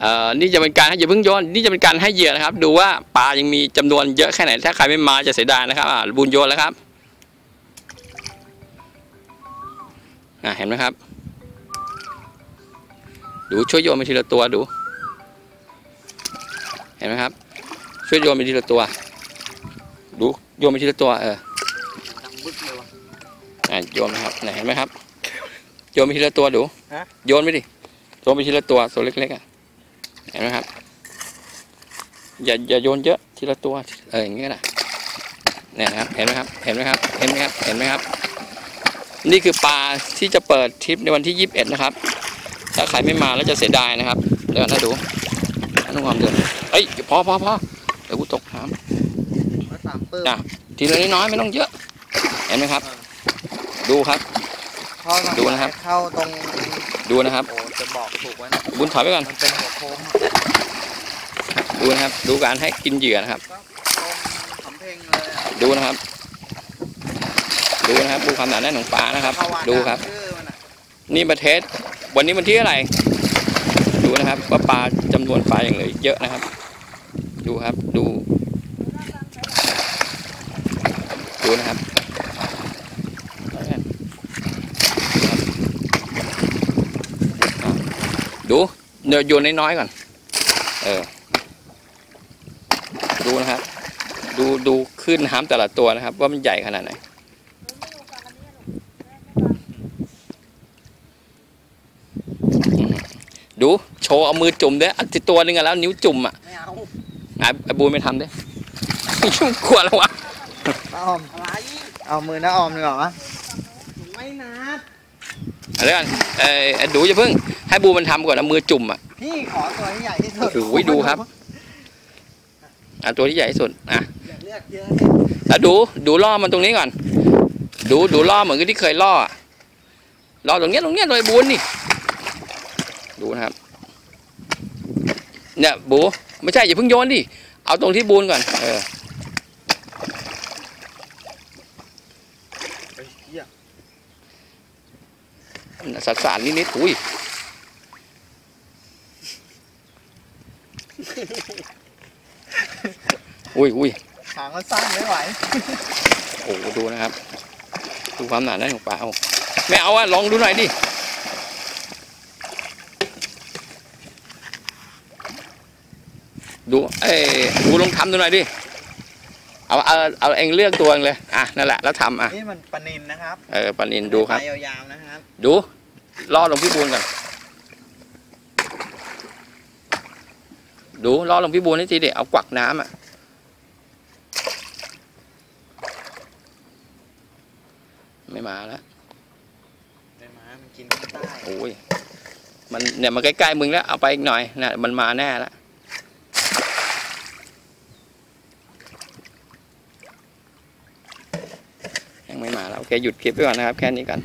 เอ่อนี่จะเป็นการให้อย่าเพิ่งโยนนี่จะเป็นการให้เหยื่อนะครับ ดูว่าปลายังมีจำนวนเยอะแค่ไหนถ้าใครไม่มาจะเสียดายนะครับอ่าบุญโยนแล้วครับอ่าเห็นไหมครับ ดูช่วยโยนไปทีละตัวดู เห็นไหมครับ ช่วยโยนไปทีละตัว ดูโยนไปทีละตัวเออดังบึกเลยวะอะโยนนะครับไหนเห็นไหมครับโยนไปทีละตัวดูฮะโยนไปดิโยนไปทีละตัวตัวเล็กๆอะ เห็นไหมครับ อย่าอย่าโยนเยอะทีละตัวเอออย่างนี้ก็ได้เนี่ยนะครับเห็นไหมครับเห็นไหมครับเห็นไหมครับเห็นไหมครับ นี่คือปลาที่จะเปิดทริปในวันที่21นะครับ ถ้าใครไม่มาแล้วจะเสียดายนะครับเดี๋ยวนะดูต้องความเดือดเอ้ยพอพอพอเดี๋ยวกูตกน้มาสามปื้มจ้ะำทีละน้อยๆไม่ต้องเยอะ เห็นไหมครับ ดูครับเข้าทางดูนะครับ เข้าตรงดูนะครับโอ้ จะบอกถูกไว้นะบุญถอยไปก่อน มันเป็นหัวโค้งอะดูนะครับ ดูการให้กินเหยื่อนะครับก็ตรงสำเพ็งเลยอะดูนะครับ ดูนะครับ ดูความหนาแน่นของปลานะครับ เข้าวัดดูครับ ชื่อมันอะนี่ประเทศ วันนี้วันที่อะไร ดูนะครับว่าปลาจำนวนปลาอย่างเหลยเยอะนะครับ ดูครับ ดู ดูนะครับ ดูเดี๋ยวโยนน้อยๆก่อน เออ ดูนะครับ ดูดูขึ้นน้ำแต่ละตัวนะครับ ว่ามันใหญ่ขนาดไหนดู โชว์เอามือจุ่มเด้ออันที่ตัวหนึงอะแล้ว นิ้วจุ่มอะไม่เอาไอ้ไอ้บูไม่ทำเด้ยุ่งกลัวแล้ววะน้าออมอะไรเอามือน้าออมดีกว่าวะไม่นัดอะไรกันเอ้ยไอ้ดูอย่าเพิ่ง ให้บูมันทำก่อนเอามือจุ่มอะพี่ขอตัวที่ใหญ่ที่สุดโอ้โหดูครับอะตัวที่ใหญ่ที่สุดอะอย่าเลือกเยอะแล้วดูดูล่อมันตรงนี้ก่อน ดูดูล่อเหมือนกับที่เคยล่ออะล่อตรงเนี้ยตรงเนี้ยเลยบูนนี่ดูนะครับ เนี่ยบูไม่ใช่อย่าเพิ่งโยนดิเอาตรงที่บูนก่อนเออเฮ้ยเหี้ยสัดสารนิดๆอุ้ย อุ้ยอุ้ยหางมันสั้นไม่ไหว โอ้โหดูนะครับ ดูความหนาแน่นของปลาเอาไม่เอาอะลองดูหน่อยดิ ดู เอ้ยดูลองทำดูหน่อยดิ เอา เอา เอาเองเลือกตัวเองเลย อะ นั่นแหละ แล้วทำอะ นี่มันปลานินนะครับ เออปลานินดูครับปลายาวๆนะครับ ดู ล่อลงพี่บูนก่อน ดูล่อลงพี่บูนให้ทีเดียวเอากวักน้ำอะไม่มาแล้วในม้ามันกินข้างใต้โอ้ยมันเนี่ยมันใกล้ๆมึงแล้วเอาไปอีกหน่อยนะมันมาแน่แล้วยังไม่มาแล้วโอเคหยุดคลิปไปก่อนนะครับ แค่นี้ก่อน